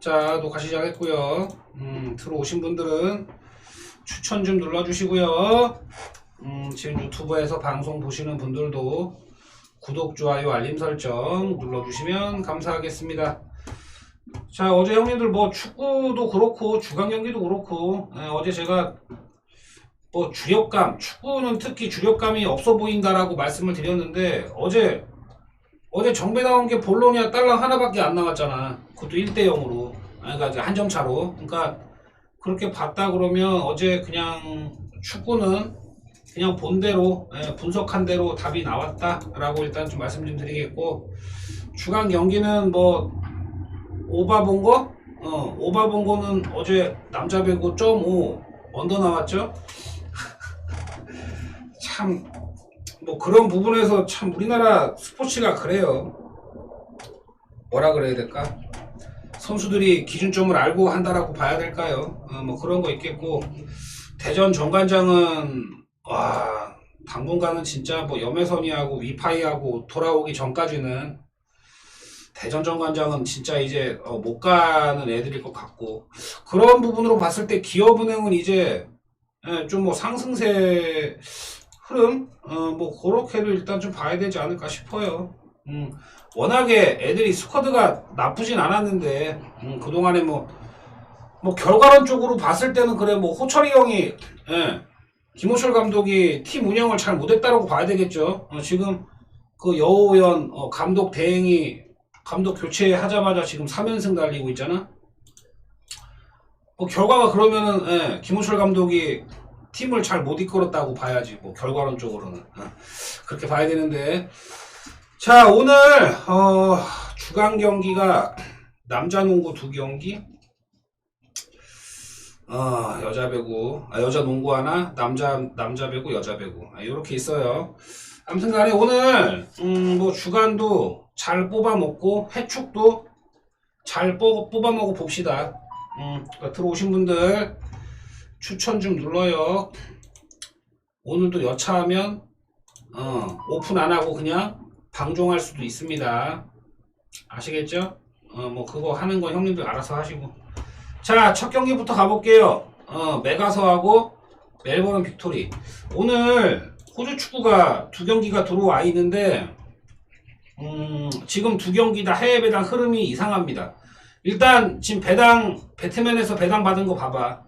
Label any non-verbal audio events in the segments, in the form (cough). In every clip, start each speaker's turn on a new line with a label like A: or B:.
A: 자, 녹화 시작했고요. 음, 들어오신 분들은 추천 좀 눌러주시고요. 음, 지금 유튜브에서 방송 보시는 분들도 구독, 좋아요, 알림 설정 눌러주시면 감사하겠습니다. 자, 어제 형님들 뭐 축구도 그렇고 주간 경기도 그렇고 예, 어제 제가 뭐 주력감, 축구는 특히 주력감이 없어 보인다라고 말씀을 드렸는데 어제 어제 정배 나온 게 볼로니아 딸랑 하나밖에 안 나왔잖아. 그것도 1대 0으로. 그러니까 한 점 차로. 그러니까 그렇게 봤다 그러면 어제 그냥 축구는 그냥 본대로 예, 분석한 대로 답이 나왔다라고 일단 좀 말씀 좀 드리겠고 주간 경기는 뭐 오바 본 거? 어 오바 본 거는 어제 남자 배구 0.5 언더 나왔죠? (laughs) 참 뭐 그런 부분에서 참 우리나라 스포츠가 그래요. 뭐라 그래야 될까 선수들이 기준점을 알고 한다라고 봐야 될까요? 어, 뭐 그런 거 있겠고. 대전 정관장은 와 당분간은 진짜 뭐 염혜선이하고 위파이하고 돌아오기 전까지는 대전 정관장은 진짜 이제 어, 못 가는 애들일 것 같고. 그런 부분으로 봤을 때 기업은행은 이제 예, 좀뭐 상승세 흐름? 어, 뭐 그렇게를 일단 좀 봐야 되지 않을까 싶어요. 음, 워낙에 애들이 스쿼드가 나쁘진 않았는데 음, 그동안에 뭐 뭐 결과론적으로 봤을 때는 그래 뭐 호철이 형이 예, 김호철 감독이 팀 운영을 잘 못했다라고 봐야 되겠죠. 어, 지금 그 여우연 어, 감독 대행이 감독 교체하자마자 지금 3연승 달리고 있잖아. 뭐 결과가 그러면은 예, 김호철 감독이 팀을 잘 못 이끌었다고 봐야지 뭐 결과론적으로는 어, 그렇게 봐야 되는데 자 오늘 어, 주간 경기가 남자 농구 두 경기? 어, 여자 배구. 아, 여자 농구 하나 남자 남자 배구 여자 배구. 아, 이렇게 있어요. 아무튼 간에 오늘 음, 뭐 주간도 잘 뽑아 먹고 해축도 잘 뽑, 뽑아 먹어 봅시다. 음, 그러니까 들어오신 분들 추천 좀 눌러요. 오늘도 여차하면 어, 오픈 안 하고 그냥 방종할 수도 있습니다. 아시겠죠? 어, 뭐 그거 하는 건 형님들 알아서 하시고. 자, 첫 경기부터 가볼게요. 어, 메가서하고 멜버른 빅토리. 오늘 호주 축구가 두 경기가 들어와 있는데 음, 지금 두 경기 다 해외 배당 흐름이 이상합니다. 일단 지금 배당 배트맨에서 배당 받은 거 봐봐.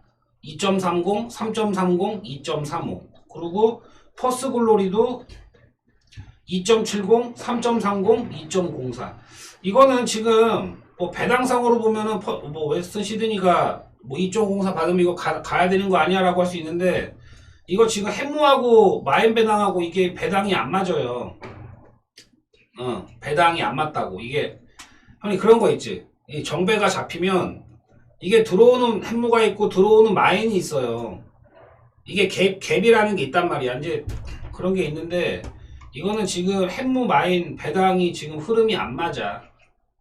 A: 2.30, 3.30, 2.35. 그리고 퍼스 글로리도 2.70, 3.30, 2.04. 이거는 지금 뭐 배당상으로 보면은 퍼- 뭐 웨스턴 시드니가 뭐 2.04 받으면 이거 가, 가야 되는 거 아니야라고 할 수 있는데 이거 지금 해무하고 마인 배당하고 이게 배당이 안 맞아요. 어, 배당이 안 맞다고. 이게 형님 그런 거 있지. 이 정배가 잡히면 이게 들어오는 햄무가 있고 들어오는 마인이 있어요. 이게 갭, 갭이라는 게 있단 말이야. 이제 그런 게 있는데 이거는 지금 햄무 마인 배당이 지금 흐름이 안 맞아.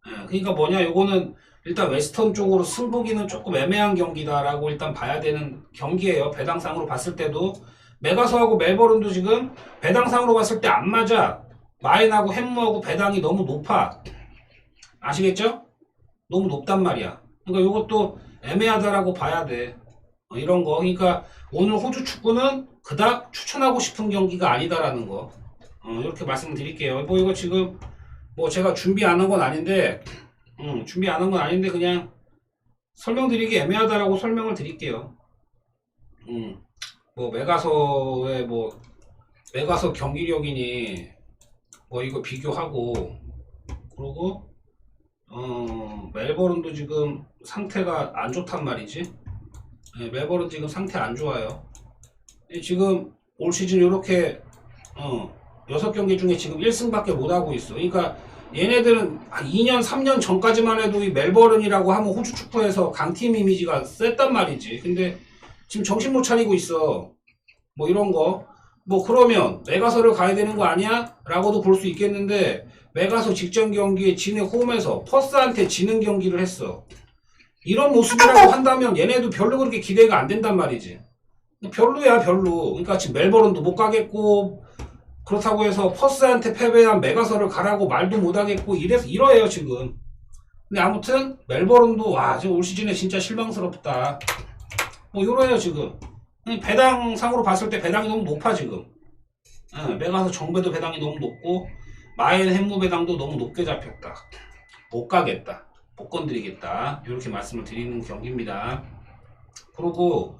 A: 예, 그러니까 뭐냐 요거는 일단 웨스턴 쪽으로 승부기는 조금 애매한 경기다라고 일단 봐야 되는 경기예요. 배당상으로 봤을 때도 메가서하고 멜버른도 지금 배당상으로 봤을 때 안 맞아. 마인하고 햄무하고 배당이 너무 높아. 아시겠죠? 너무 높단 말이야. 그러니까 이것도 애매하다라고 봐야 돼. 어, 이런 거. 그러니까 오늘 호주 축구는 그닥 추천하고 싶은 경기가 아니다라는 거. 어, 이렇게 말씀드릴게요. 뭐 이거 지금 뭐 제가 준비 안 한 건 아닌데, 음, 준비 안 한 건 아닌데 그냥 설명드리기 애매하다라고 설명을 드릴게요. 음, 뭐 메가서의 뭐 메가서 경기력이니 뭐 이거 비교하고 그리고 어, 멜버른도 지금 상태가 안 좋단 말이지. 네, 멜버른 지금 상태 안 좋아요. 예, 지금 올 시즌 이렇게 어, 6경기 중에 지금 1승밖에 못 하고 있어. 그러니까 얘네들은 한 2년, 3년 전까지만 해도 이 멜버른이라고 하면 호주 축구에서 강팀 이미지가 셌단 말이지. 근데 지금 정신 못 차리고 있어. 뭐 이런 거. 뭐 그러면 메가서를 가야 되는 거 아니야? 라고도 볼 수 있겠는데 메가서 직전 경기에 진해 홈에서 퍼스한테 지는 경기를 했어. 이런 모습이라고 한다면 얘네도 별로 그렇게 기대가 안 된단 말이지. 별로야 별로. 그러니까 지금 멜버른도 못 가겠고 그렇다고 해서 퍼스한테 패배한 메가서를 가라고 말도 못 하겠고 이래서 이러해요 지금. 근데 아무튼 멜버른도 와 지금 올 시즌에 진짜 실망스럽다. 뭐 이러네요 지금. 배당 상으로 봤을 때 배당이 너무 높아 지금. 예, 메가서 정배도 배당이 너무 높고 마엔 햄무 배당도 너무 높게 잡혔다. 못 가겠다. 못 건드리겠다. 이렇게 말씀을 드리는 경기입니다. 그리고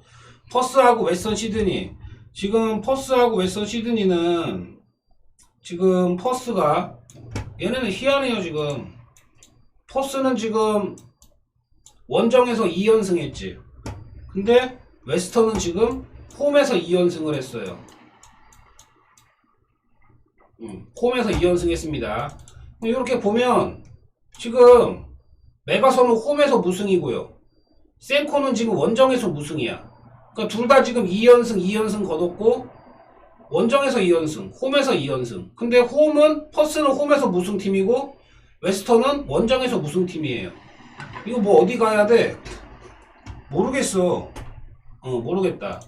A: 퍼스하고 웨스턴 시드니 지금 퍼스하고 웨스턴 시드니는 지금 퍼스가 얘네는 희한해요 지금. 퍼스는 지금 원정에서 2연승 했지. 근데 웨스턴은 지금 홈에서 2연승을 했어요. 음, 홈에서 2연승 했습니다. 이렇게 보면 지금 메가선은 홈에서 무승이고요. 센코는 지금 원정에서 무승이야. 그러니까 둘 다 지금 2연승 2연승 거뒀고 원정에서 2연승, 홈에서 2연승. 근데 홈은 퍼스는 홈에서 무승팀이고 웨스턴은 원정에서 무승팀이에요. 이거 뭐 어디 가야 돼? 모르겠어. 어, 모르겠다.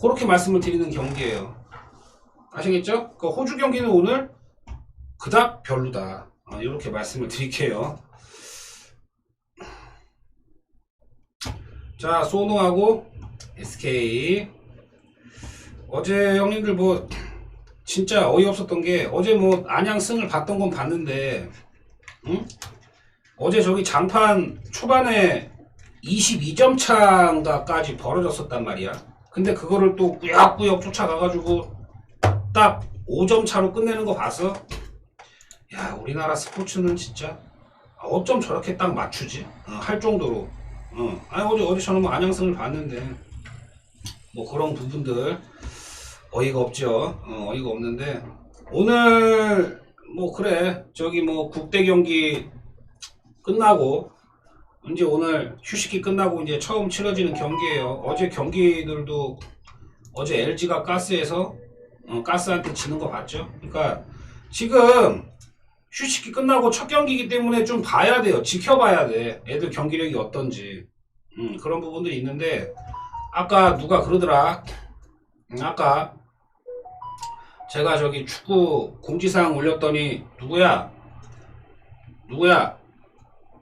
A: 그렇게 말씀을 드리는 경기예요. 아시겠죠? 그 호주 경기는 오늘 그닥 별로다. 어, 이렇게 말씀을 드릴게요. 자, 소노하고 SK. 어제 형님들 뭐 진짜 어이없었던 게 어제 뭐 안양 승을 봤던 건 봤는데 응? 어제 저기 장판 초반에 22점 차인가까지 벌어졌었단 말이야. 근데 그거를 또 꾸역꾸역 쫓아가가지고 딱 5점 차로 끝내는 거 봤어? 야 우리나라 스포츠는 진짜 어쩜 저렇게 딱 맞추지? 어, 할 정도로. 어. 아니 어제 어제 저는 뭐 안양승을 봤는데 뭐 그런 부분들 어이가 없죠. 어, 어이가 없는데 오늘 뭐 그래 저기 뭐 국대 경기 끝나고 이제 오늘 휴식기 끝나고 이제 처음 치러지는 경기예요. 어제 경기들도 어제 LG가 가스에서 어, 가스한테 지는 거 봤죠. 그러니까 지금 휴식기 끝나고 첫 경기이기 때문에 좀 봐야 돼요. 지켜봐야 돼. 애들 경기력이 어떤지. 음, 그런 부분들이 있는데 아까 누가 그러더라. 음, 아까 제가 저기 축구 공지사항 올렸더니 누구야? 누구야?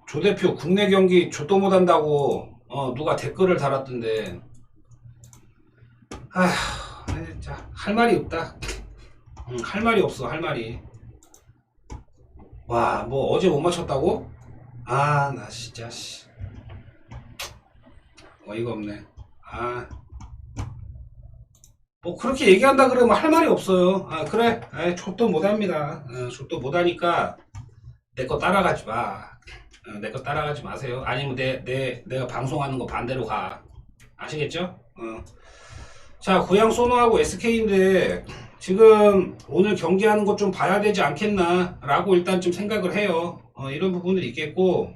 A: 조 대표 국내 경기 조도 못한다고 어 누가 댓글을 달았던데 아휴 진짜 할 말이 없다 응, 할 말이 없어 할 말이 와 뭐 어제 못 맞췄다고? 아 나 진짜 씨 어이가 없네 아 뭐 그렇게 얘기한다 그러면 할 말이 없어요. 아 그래, 아 족도 못합니다. 어, 족도 못하니까 내 거 따라가지 마. 어, 내거 따라가지 마세요. 아니면 내, 내 내가 방송하는 거 반대로 가. 아시겠죠? 어. 자 고양 소노하고 SK인데 지금 오늘 경기하는 것 좀 봐야 되지 않겠나라고 일단 좀 생각을 해요. 어, 이런 부분들이 있겠고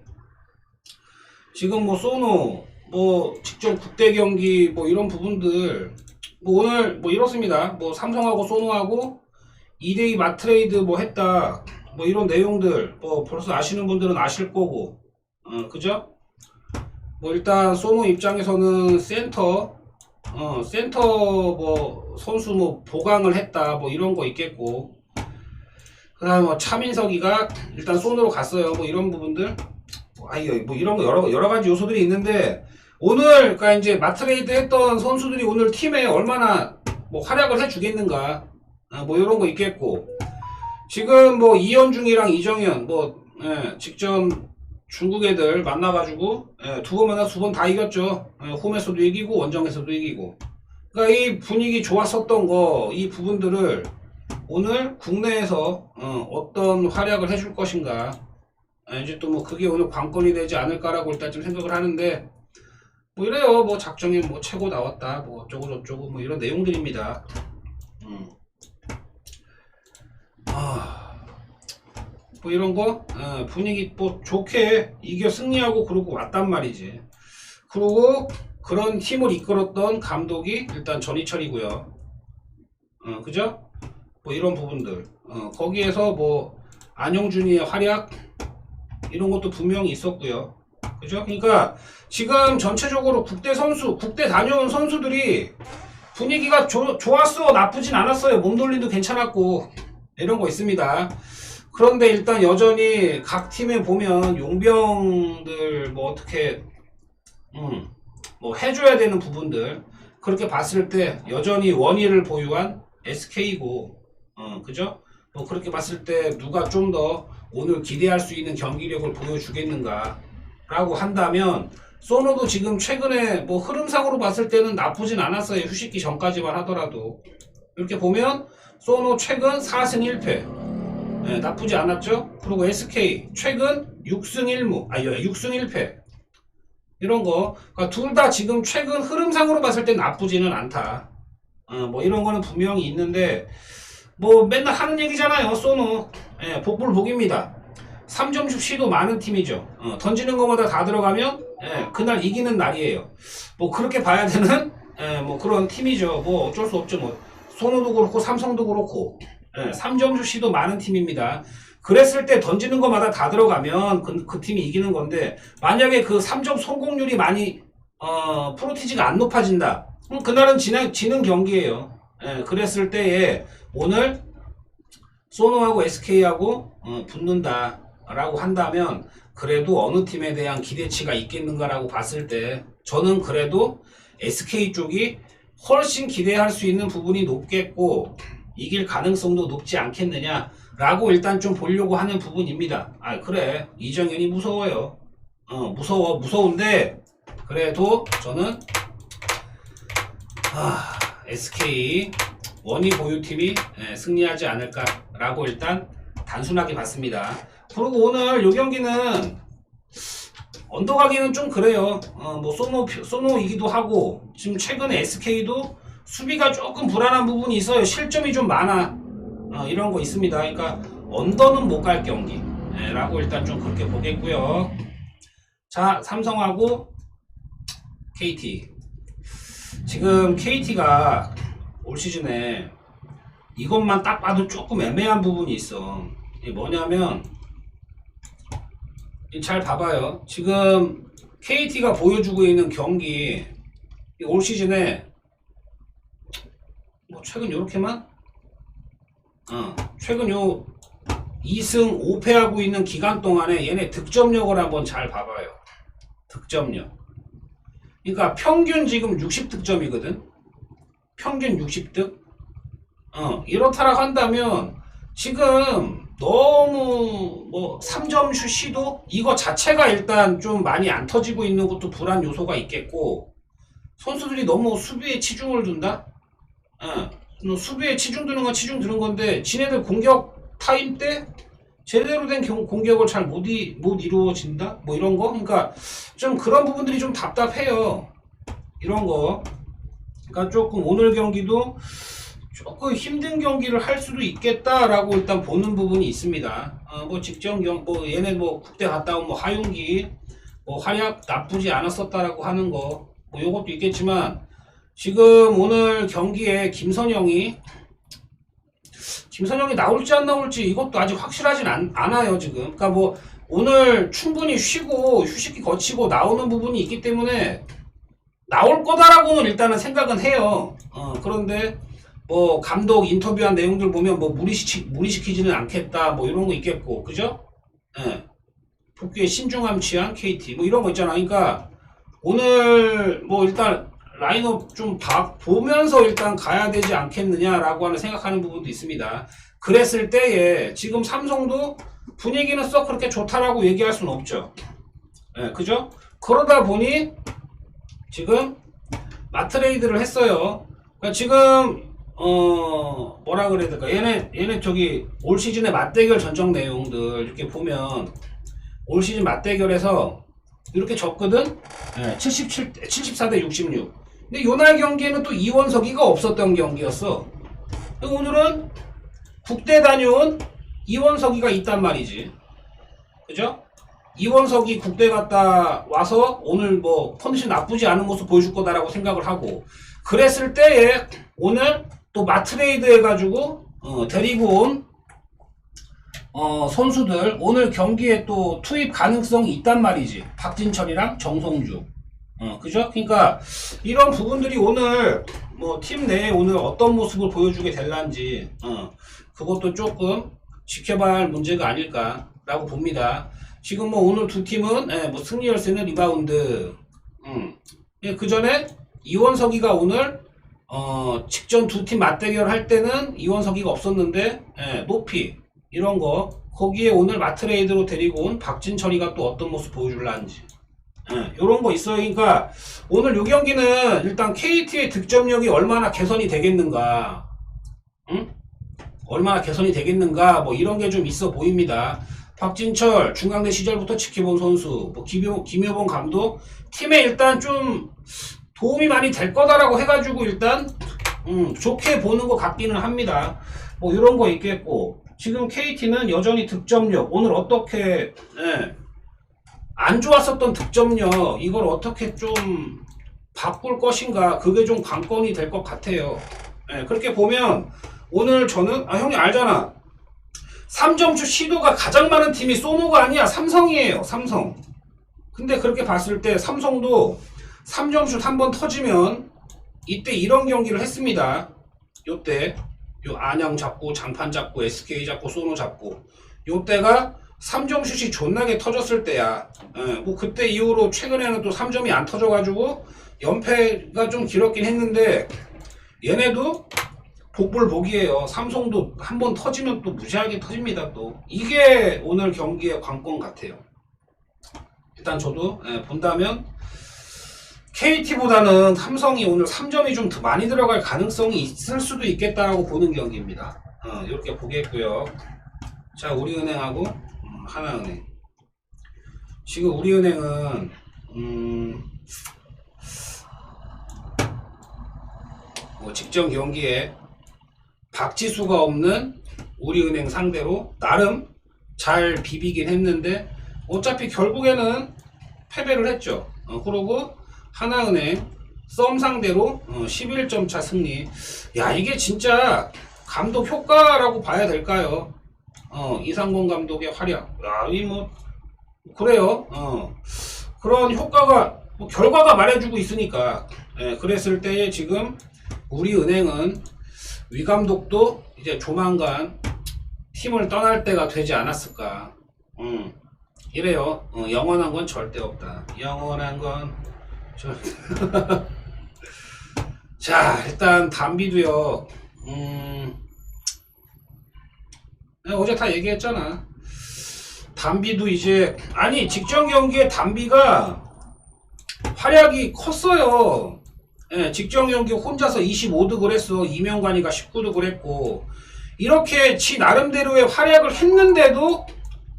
A: 지금 뭐 소노 뭐 직접 국대 경기 뭐 이런 부분들 뭐 오늘 뭐 이렇습니다. 뭐 삼성하고 소노하고 2대2 마트레이드 뭐 했다. 뭐 이런 내용들 뭐 벌써 아시는 분들은 아실 거고. 어, 그죠? 뭐 일단 소노 입장에서는 센터 어, 센터 뭐 선수 뭐 보강을 했다. 뭐 이런 거 있겠고. 그다음에 뭐 차민석이가 일단 손으로 갔어요. 뭐 이런 부분들. 뭐, 아이 뭐 이런 거 여러 여러 가지 요소들이 있는데 오늘 그러니까 이제 마트레이드 했던 선수들이 오늘 팀에 얼마나 뭐 활약을 해주겠는가 아, 뭐 이런 거 있겠고. 지금 뭐 이현중이랑 이정현 뭐 예, 직전 중국 애들 만나가지고 예, 두번 만나 두 번 다 이겼죠. 예, 홈에서도 이기고 원정에서도 이기고. 그러니까 이 분위기 좋았었던 거 이 부분들을 오늘 국내에서 어, 떤 활약을 해줄 것인가. 아, 이제 또 뭐 그게 오늘 관건이 되지 않을까라고 일단 좀 생각을 하는데 뭐 이래요. 뭐 작정이 뭐 최고 나왔다. 뭐 어쩌고 저쩌고 뭐 이런 내용들입니다. 음. 아, 뭐 이런 거 어, 분위기 뭐 좋게 이겨 승리하고 그러고 왔단 말이지. 그리고 그런 팀을 이끌었던 감독이 일단 전희철이고요. 어, 그죠? 뭐 이런 부분들. 어, 거기에서 뭐 안영준이의 활약 이런 것도 분명히 있었고요. 그죠? 그러니까 지금 전체적으로 국대 선수, 국대 다녀온 선수들이 분위기가 조- 좋았어, 나쁘진 않았어요. 몸돌림도 괜찮았고 이런 거 있습니다. 그런데 일단 여전히 각 팀에 보면 용병들 뭐 어떻게 음, 뭐 해줘야 되는 부분들 그렇게 봤을 때 여전히 원위를 보유한 SK고 어, 그죠? 뭐 그렇게 봤을 때 누가 좀 더 오늘 기대할 수 있는 경기력을 보여주겠는가 라고 한다면 소노도 지금 최근에 뭐 흐름상으로 봤을 때는 나쁘진 않았어요. 휴식기 전까지만 하더라도. 이렇게 보면 소노 최근 4승 1패. 예, 나쁘지 않았죠? 그리고 SK 최근 6승 1무. 아니 6승 1패. 이런 거. 둘다 지금 최근 흐름상으로 봤을 때 나쁘지는 않다. 어, 뭐 이런 거는 분명히 있는데 뭐 맨날 하는 얘기잖아요 소노. 예, 복불 복입니다 3점슛 시도 많은 팀이죠. 어, 던지는 것마다 다 들어가면 예, 그날 이기는 날이에요. 뭐 그렇게 봐야 되는 예, 뭐 그런 팀이죠. 뭐 어쩔 수 없죠. 뭐 소노도 그렇고 삼성도 그렇고 예, 3점슛 시도 많은 팀입니다. 그랬을 때 던지는 것마다 다 들어가면 그, 그 팀이 이기는 건데 만약에 그 3점 성공률이 많이 어, 프로티지가 안 높아진다. 그럼 그날은 지는, 지는 경기예요. 예, 그랬을 때에 오늘 소노하고 SK하고 어, 붙는다 라고 한다면 그래도 어느 팀에 대한 기대치가 있겠는가라고 봤을 때 저는 그래도 SK 쪽이 훨씬 기대할 수 있는 부분이 높겠고 이길 가능성도 높지 않겠느냐라고 일단 좀 보려고 하는 부분입니다. 아 그래 이정현이 무서워요. 어 무서워 무서운데 그래도 저는 아, SK 원희 보유팀이 예, 승리하지 않을까라고 일단 단순하게 봤습니다. 그리고 오늘 요 경기는 언더가기는 좀 그래요. 어, 뭐 소노 소노이기도 하고 지금 최근에 SK도 수비가 조금 불안한 부분이 있어요. 실점이 좀 많아. 어, 이런 거 있습니다. 그러니까 언더는 못 갈 경기라고 일단 좀 그렇게 보겠고요. 자 삼성하고 KT 지금 KT가 올 시즌에 이것만 딱 봐도 조금 애매한 부분이 있어. 뭐냐면 잘 봐봐요. 지금 KT가 보여주고 있는 경기 올 시즌에 뭐 최근 요렇게만 어, 최근 요 2승 5패하고 있는 기간 동안에 얘네 득점력을 한번 잘 봐봐요. 득점력. 그러니까 평균 지금 60득점이거든. 평균 60득. 어, 이렇다라고 한다면 지금 너무 뭐 3점 슛 시도 이거 자체가 일단 좀 많이 안 터지고 있는 것도 불안 요소가 있겠고 선수들이 너무 수비에 치중을 둔다. 어, 뭐 수비에 치중 두는 건 치중 두는 건데 지네들 공격 타임 때 제대로 된 경- 공격을 잘못 못 이루어진다. 뭐 이런 거. 그러니까 좀 그런 부분들이 좀 답답해요. 이런 거. 그러니까 조금 오늘 경기도 조금 힘든 경기를 할 수도 있겠다라고 일단 보는 부분이 있습니다. 어, 뭐 직전 경, 뭐 얘네 뭐 국대 갔다 온 뭐 하윤기 뭐 활약 나쁘지 않았었다라고 하는 거, 뭐 요것도 있겠지만 지금 오늘 경기에 김선영이 김선영이 나올지 안 나올지 이것도 아직 확실하진 않, 않아요 지금. 그러니까 뭐 오늘 충분히 쉬고 휴식기 거치고 나오는 부분이 있기 때문에 나올 거다라고는 일단은 생각은 해요. 어, 그런데 뭐 감독 인터뷰한 내용들 보면 뭐 무리시키, 무리시키지는 않겠다 뭐 이런 거 있겠고 그죠? 예. 복귀에 신중함 취한 KT 뭐 이런 거 있잖아. 그러니까 오늘 뭐 일단 라인업 좀 봐, 보면서 일단 가야 되지 않겠느냐라고 하는 생각하는 부분도 있습니다. 그랬을 때에 지금 삼성도 분위기는 썩 그렇게 좋다라고 얘기할 수는 없죠. 예, 그죠? 그러다 보니 지금 마트레이드를 했어요. 그러니까 지금 어 뭐라 그래야 될까? 얘네 얘네 저기 올 시즌의 맞대결 전적 내용들 이렇게 보면 올 시즌 맞대결에서 이렇게 졌거든. 예, 77 74대 66. 근데 요날 경기에는 또 이원석이가 없었던 경기였어. 오늘은 국대 다녀온 이원석이가 있단 말이지. 그죠? 이원석이 국대 갔다 와서 오늘 뭐 컨디션 나쁘지 않은 모습 보여줄 거다라고 생각을 하고 그랬을 때에 오늘 또 마트레이드 해가지고 어, 데리고 온 어, 선수들 오늘 경기에 또 투입 가능성이 있단 말이지 박진철이랑 정성주 어, 그죠? 그러니까 이런 부분들이 오늘 뭐 팀 내에 오늘 어떤 모습을 보여주게 될란지 어, 그것도 조금 지켜봐야 할 문제가 아닐까라고 봅니다. 지금 뭐 오늘 두 팀은 예, 뭐 승리 열세는 리바운드. 음. 그 전에 이원석이가 오늘 어, 직전 두 팀 맞대결 할 때는 이원석이가 없었는데 예, 높이 이런 거 거기에 오늘 마트레이드로 데리고 온 박진철이가 또 어떤 모습 보여줄라는지 이런 거 있어요. 그러니까 오늘 요 경기는 일단 KT의 득점력이 얼마나 개선이 되겠는가, 응? 얼마나 개선이 되겠는가, 뭐 이런 게 좀 있어 보입니다. 박진철 중강대 시절부터 지켜본 선수, 뭐 김효, 김효범 감독 팀에 일단 좀 도움이 많이 될 거다라고 해가지고 일단 음, 좋게 보는 것 같기는 합니다. 뭐 이런 거 있겠고 지금 KT는 여전히 득점력 오늘 어떻게 예, 안 좋았었던 득점력 이걸 어떻게 좀 바꿀 것인가 그게 좀 관건이 될 것 같아요. 예, 그렇게 보면 오늘 저는 아 형님 알잖아. 3점슛 시도가 가장 많은 팀이 소노가 아니야 삼성이에요 삼성. 근데 그렇게 봤을 때 삼성도 3점슛 한 번 터지면 이때 이런 경기를 했습니다. 요때 요 안양 잡고 장판 잡고 SK 잡고 소노 잡고 요때가 3점슛이 존나게 터졌을 때야. 예, 뭐 그때 이후로 최근에는 또 3점이 안 터져가지고 연패가 좀 길었긴 했는데 얘네도 복불 복이에요. 삼성도 한 번 터지면 또 무시하게 터집니다. 또 이게 오늘 경기의 관건 같아요. 일단 저도 예, 본다면 KT보다는 삼성이 오늘 3점이 좀 더 많이 들어갈 가능성이 있을 수도 있겠다라고 보는 경기입니다. 어, 이렇게 보겠고요. 자, 우리은행하고 음, 하나은행. 지금 우리은행은 음, 뭐 직전 경기에 박지수가 없는 우리은행 상대로 나름 잘 비비긴 했는데 어차피 결국에는 패배를 했죠. 어, 그러고 하나은행 썸 상대로 어, 11점 차 승리. 야 이게 진짜 감독 효과라고 봐야 될까요? 어, 이상권 감독의 활약. 야, 이 뭐 그래요. 어. 그런 효과가 뭐 결과가 말해주고 있으니까. 예, 그랬을 때에 지금 우리 은행은 위 감독도 이제 조만간 팀을 떠날 때가 되지 않았을까. 음. 이래요. 어, 영원한 건 절대 없다. 영원한 건. (laughs) 자, 일단 담비도요. 음. 어제 다 얘기했잖아. 담비도 이제 아니 직전 경기에 담비가 활약이 컸어요. 예, 직전 경기 혼자서 25득을 했어. 이명관이가 19득을 했고 이렇게 지 나름대로의 활약을 했는데도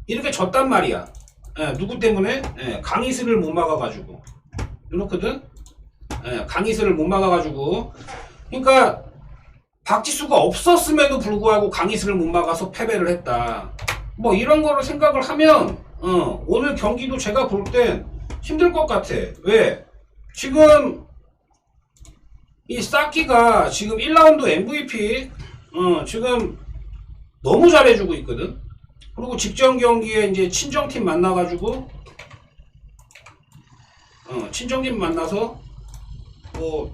A: 이렇게 졌단 말이야. 예, 누구 때문에? 예, 강희슬을 못 막아가지고 이렇거든. 예, 강희슬을 못 막아가지고 그러니까 박지수가 없었음에도 불구하고 강희슬을 못 막아서 패배를 했다. 뭐 이런 거를 생각을 하면 어, 오늘 경기도 제가 볼 땐 힘들 것 같아. 왜? 지금 이 사키가 지금 1라운드 MVP 어, 지금 너무 잘해주고 있거든. 그리고 직전 경기에 이제 친정팀 만나가지고 어, 친정팀 만나서 뭐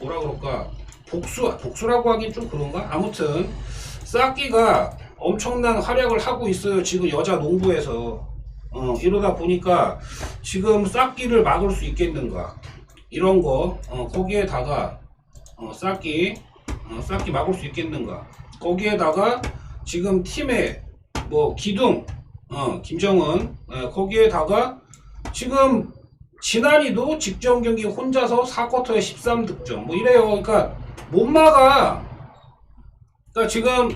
A: 뭐라 그럴까? 복수 복수라고 하긴 좀 그런가? 아무튼 싸끼가 엄청난 활약을 하고 있어요 지금 여자 농구에서. 어, 이러다 보니까 지금 싸끼를 막을 수 있겠는가? 이런 거 어, 거기에다가 어, 싸끼 어, 싸끼 막을 수 있겠는가? 거기에다가 지금 팀의 뭐 기둥 어, 김정은 어, 거기에다가 지금 지난이도 직전 경기 혼자서 4쿼터에 13득점 뭐 이래요. 그러니까 못 막아. 그러니까 지금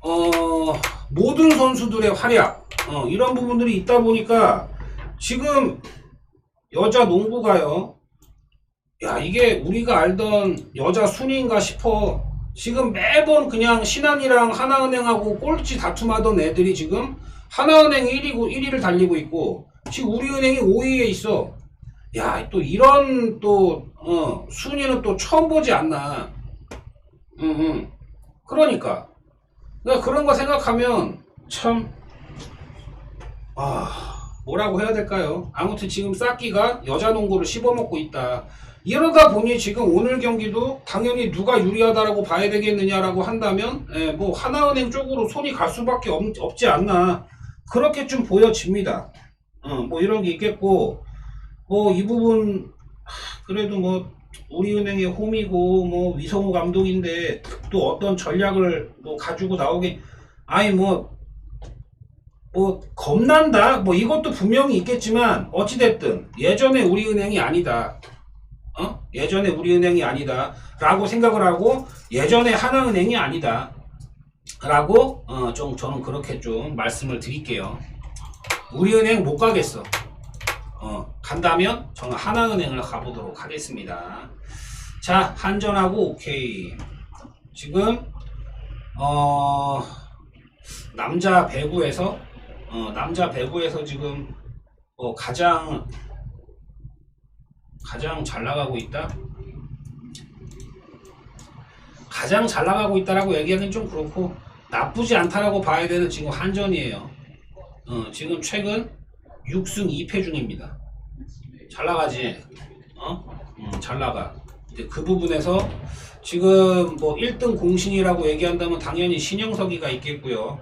A: 어 모든 선수들의 활약 어, 이런 부분들이 있다 보니까 지금 여자 농구가요. 야 이게 우리가 알던 여자 순위인가 싶어. 지금 매번 그냥 신한이랑 하나은행하고 꼴찌 다툼하던 애들이 지금 하나은행 1위고 1위를 달리고 있고 지금 우리은행이 5위에 있어. 야, 또 이런 또, 어, 순위는 또 처음 보지 않나. 응, 응. 그러니까. 그러니까 그런 거 생각하면 참, 아, 뭐라고 해야 될까요? 아무튼 지금 싸끼가 여자 농구를 씹어먹고 있다. 이러다 보니 지금 오늘 경기도 당연히 누가 유리하다라고 봐야 되겠느냐라고 한다면 예, 뭐 하나은행 쪽으로 손이 갈 수밖에 없, 없지 않나 그렇게 좀 보여집니다. 어, 뭐 이런 게 있겠고 뭐 이 부분 하, 그래도 뭐 우리은행의 홈이고 뭐 위성우 감독인데 또 어떤 전략을 뭐 가지고 나오긴 아니 뭐뭐 겁난다? 뭐 이것도 분명히 있겠지만 어찌됐든 예전에 우리은행이 아니다. 어? 예전에 우리은행이 아니다 라고 생각을 하고 예전에 하나은행이 아니다 라고 어, 좀 저는 그렇게 좀 말씀을 드릴게요 우리은행 못 가겠어 어, 간다면 저는 하나은행을 가보도록 하겠습니다 자 한전하고 오케이 지금 어 남자 배구에서 어, 남자 배구에서 지금 어, 가장 가장 잘 나가고 있다. 가장 잘 나가고 있다라고 얘기하기는 좀 그렇고 나쁘지 않다라고 봐야 되는 지금 한전이에요. 어, 지금 최근 6승 2패 중입니다. 잘 나가지? 어? 음, 잘 나가. 이제 그 부분에서 지금 뭐 1등 공신이라고 얘기한다면 당연히 신영석이가 있겠고요.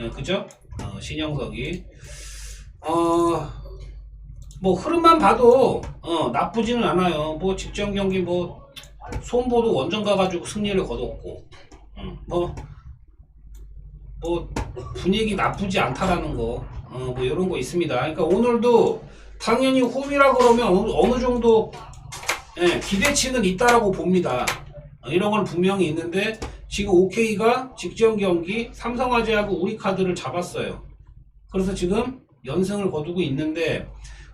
A: 예, 그죠? 어, 신영석이. 어, 뭐 흐름만 봐도 어, 나쁘지는 않아요. 뭐 직전 경기 뭐 손보도 원정 가가지고 승리를 거뒀고, 음, 뭐, 뭐 분위기 나쁘지 않다라는 거, 어, 뭐 이런 거 있습니다. 그러니까 오늘도 당연히 홈이라 그러면 어느, 어느 정도 예, 기대치는 있다라고 봅니다. 어, 이런 건 분명히 있는데 지금 OK가 직전 경기 삼성화재하고 우리카드를 잡았어요. 그래서 지금 연승을 거두고 있는데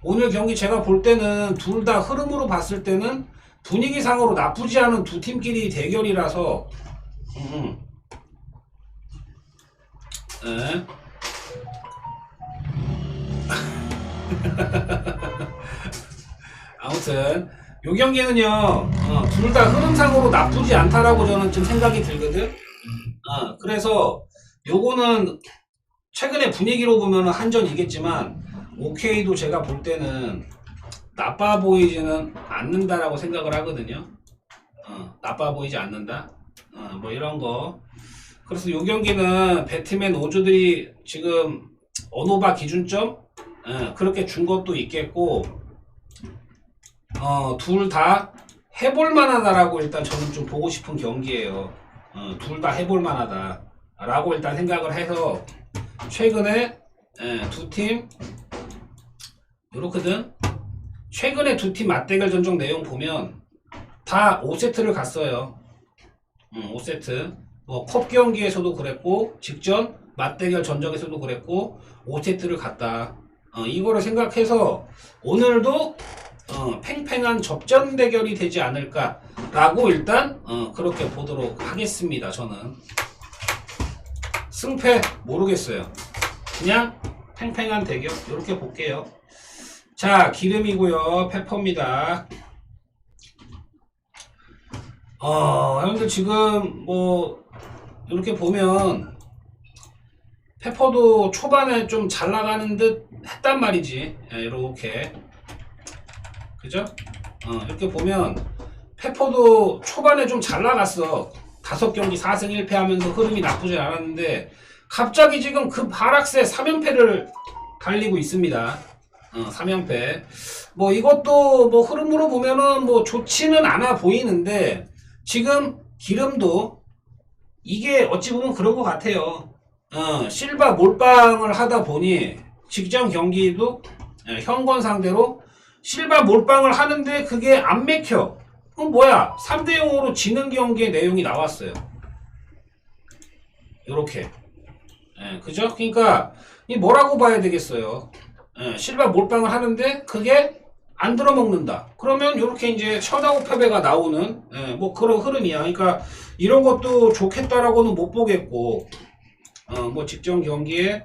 A: 오늘 경기 제가 볼 때는 둘 다 흐름으로 봤을 때는 분위기상으로 나쁘지 않은 두 팀끼리 대결이라서 음. 예. (laughs) 아무튼 요 경기는요 어, 둘 다 흐름상으로 나쁘지 않다라고 저는 좀 생각이 들거든? 어, 그래서 요거는 최근에 분위기로 보면 한전이겠지만 오케이도 제가 볼 때는 나빠 보이지는 않는다라고 생각을 하거든요. 어, 나빠 보이지 않는다. 어, 뭐 이런 거 그래서 요 경기는 배트맨 오주들이 지금 어노바 기준점 어, 그렇게 준 것도 있겠고 어, 둘 다 해볼 만하다라고 일단 저는 좀 보고 싶은 경기예요. 어, 둘 다 해볼 만하다라고 일단 생각을 해서 최근에 예, 두팀 이렇거든. 최근에 두 팀 맞대결 전적 내용 보면 다 5세트를 갔어요. 음, 5세트. 뭐 컵 경기에서도 그랬고 직전 맞대결 전적에서도 그랬고 5세트를 갔다. 어, 이거를 생각해서 오늘도 어, 팽팽한 접전 대결이 되지 않을까라고 일단 어, 그렇게 보도록 하겠습니다. 저는 승패 모르겠어요. 그냥 팽팽한 대결 이렇게 볼게요. 자 기름이고요. 페퍼입니다. 어, 여러분들 지금 뭐 이렇게 보면 페퍼도 초반에 좀 잘 나가는 듯 했단 말이지. 예, 이렇게 그죠? 어, 이렇게 보면 페퍼도 초반에 좀 잘 나갔어. 다섯 경기 4승 1패 하면서 흐름이 나쁘지 않았는데 갑자기 지금 그 하락세 3연패를 달리고 있습니다. 어, 3연패. 뭐 이것도 뭐 흐름으로 보면은 뭐 좋지는 않아 보이는데 지금 기름도 이게 어찌 보면 그런 것 같아요. 어, 실바 몰빵을 하다 보니 직전 경기도 예, 현건 상대로 실바 몰빵을 하는데 그게 안 맥혀. 그럼 뭐야? 3대 0으로 지는 경기의 내용이 나왔어요. 요렇게. 예, 그죠? 그러니까 이 뭐라고 봐야 되겠어요? 예, 실바 몰빵을 하는데 그게 안 들어먹는다. 그러면 요렇게 이제 셧아웃 패배가 나오는 예, 뭐 그런 흐름이야. 그러니까 이런 것도 좋겠다라고는 못 보겠고 어, 뭐 직전 경기에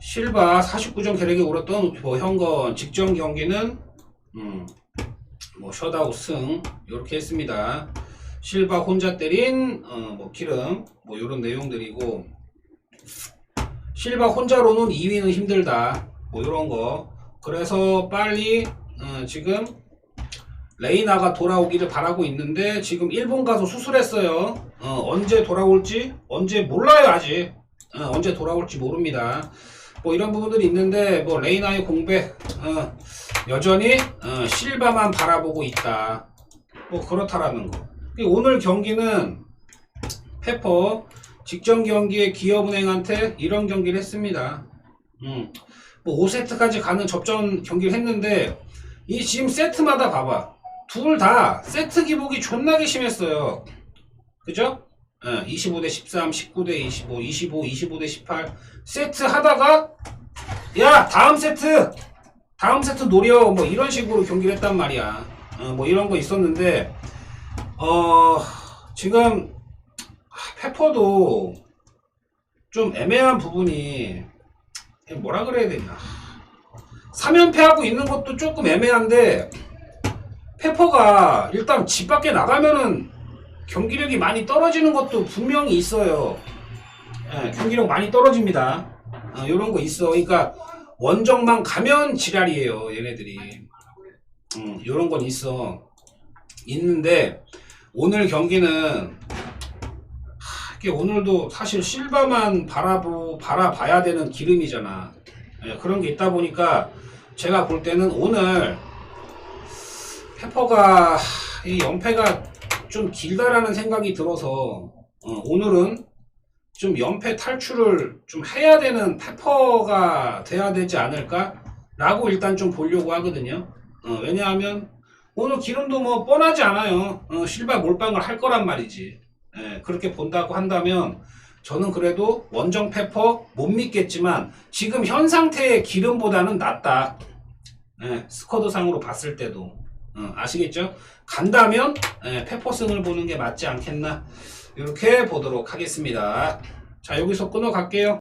A: 실바 49점 계력에 오랐던 뭐 현건 직전 경기는 음, 뭐 셧아웃 승 이렇게 했습니다. 실바 혼자 때린 어, 뭐 기름 뭐 이런 내용들이고 실바 혼자로는 2위는 힘들다 뭐 이런 거 그래서 빨리 어, 지금 레이나가 돌아오기를 바라고 있는데 지금 일본 가서 수술했어요. 어, 언제 돌아올지 언제 몰라요 아직. 어, 언제 돌아올지 모릅니다. 뭐 이런 부분들이 있는데 뭐 레이나의 공백 어, 여전히 어, 실바만 바라보고 있다. 뭐 그렇다라는 거. 오늘 경기는 페퍼 직전 경기에 기업은행한테 이런 경기를 했습니다. 음, 뭐 5세트까지 가는 접전 경기를 했는데 이 지금 세트마다 봐봐. 둘 다 세트 기복이 존나게 심했어요. 그죠? 예, 25대 13, 19대 25, 25, 25대 18 세트 하다가 야 다음 세트 다음 세트 노려 뭐 이런 식으로 경기를 했단 말이야. 어, 뭐 이런 거 있었는데 어 지금 페퍼도 좀 애매한 부분이 뭐라 그래야 되냐 3연패하고 있는 것도 조금 애매한데 페퍼가 일단 집 밖에 나가면은 경기력이 많이 떨어지는 것도 분명히 있어요. 예, 경기력 많이 떨어집니다. 이런 거 있어. 그러니까 원정만 가면 지랄이에요, 얘네들이. 음, 이런 건 있어. 있는데 오늘 경기는 하, 이게 오늘도 사실 실바만 바라보 바라봐야 되는 기름이잖아. 예, 그런 게 있다 보니까 제가 볼 때는 오늘 페퍼가 이 연패가 좀 길다라는 생각이 들어서 어, 오늘은 좀 연패 탈출을 좀 해야 되는 페퍼가 돼야 되지 않을까라고 일단 좀 보려고 하거든요. 어, 왜냐하면 오늘 기름도 뭐 뻔하지 않아요. 어, 실바 몰빵을 할 거란 말이지. 예, 그렇게 본다고 한다면 저는 그래도 원정 페퍼 못 믿겠지만 지금 현 상태의 기름보다는 낫다. 예, 스쿼드 상으로 봤을 때도 어, 아시겠죠? 간다면 예, 페퍼슨을 보는 게 맞지 않겠나 이렇게 보도록 하겠습니다. 자 여기서 끊어 갈게요.